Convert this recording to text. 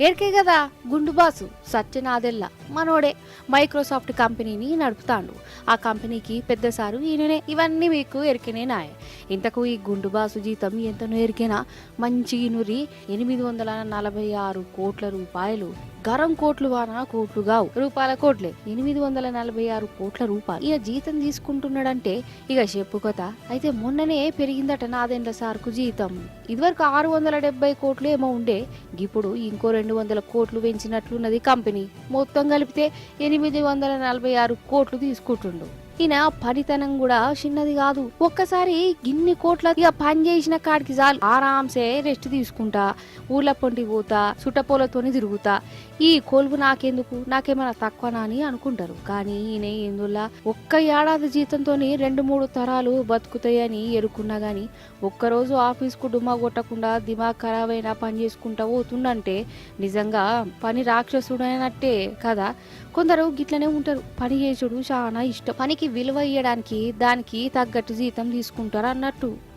ఏరికే కదా? గుండు బాసు సత్యనాదెల్ల మనోడే మైక్రోసాఫ్ట్ కంపెనీని నడుపుతాండు. ఆ కంపెనీకి పెద్ద సారు ఈయననే. ఇవన్నీ మీకు ఎరికనే నాయ. ఇంతకు ఈ గుండు బాసు జీతం ఎంతనో ఎరికేనా? మంచి నురి ఎనిమిది వందల నలభై ఆరు కోట్ల రూపాయలు. గరం కోట్లు వాన కోట్లు గావు. రూపాయల కోట్లే. ఎనిమిది వందల నలభై ఆరు కోట్ల రూపాయలు ఇక జీతం తీసుకుంటున్నాడంటే ఇక చెప్పు కథ. అయితే మొన్ననే పెరిగిందట నాదెండ్ల సార్కు జీతం. ఇదివరకు ఆరు వందల డెబ్బై కోట్లు ఏమో ఉండే. ఇప్పుడు ఇంకో రెండు వందల కోట్లు పెంచినట్లున్నది కంపెనీ. మొత్తం కలిపితే ఎనిమిది వందల నలభై ఆరు కోట్లు తీసుకుంటుండు. ఈయన పనితనం కూడా చిన్నది కాదు. ఒక్కసారి గిన్ని కోట్ల ఇక పని చేసిన కాడికి చాలు. ఆరాంసే రెస్ట్ తీసుకుంటా. ఊర్ల పొంటి పోతా చుట్టపోలతోని తిరుగుతా. ఈ కొలువు నాకెందుకు? నాకేమైనా తక్కువనా అని అనుకుంటారు. కానీ ఈయన ఎందులా? ఒక్క ఏడాది జీతంతోని రెండు మూడు తరాలు బతుకుతాయని ఎరుకున్నా గాని ఒక్కరోజు ఆఫీస్కు డుమ్మా కొట్టకుండా దిమాగ్ ఖరాబ్ అయినా పని చేసుకుంటా పోతుండంటే నిజంగా పని రాక్షసుడైనట్టే కదా. కొందరు గిట్లనే ఉంటారు. పని చేసుడు చాలా ఇష్టం. పనికి విలువ ఇవ్వడానికి దానికి తగ్గట్టు జీతం తీసుకుంటారు అన్నట్టు.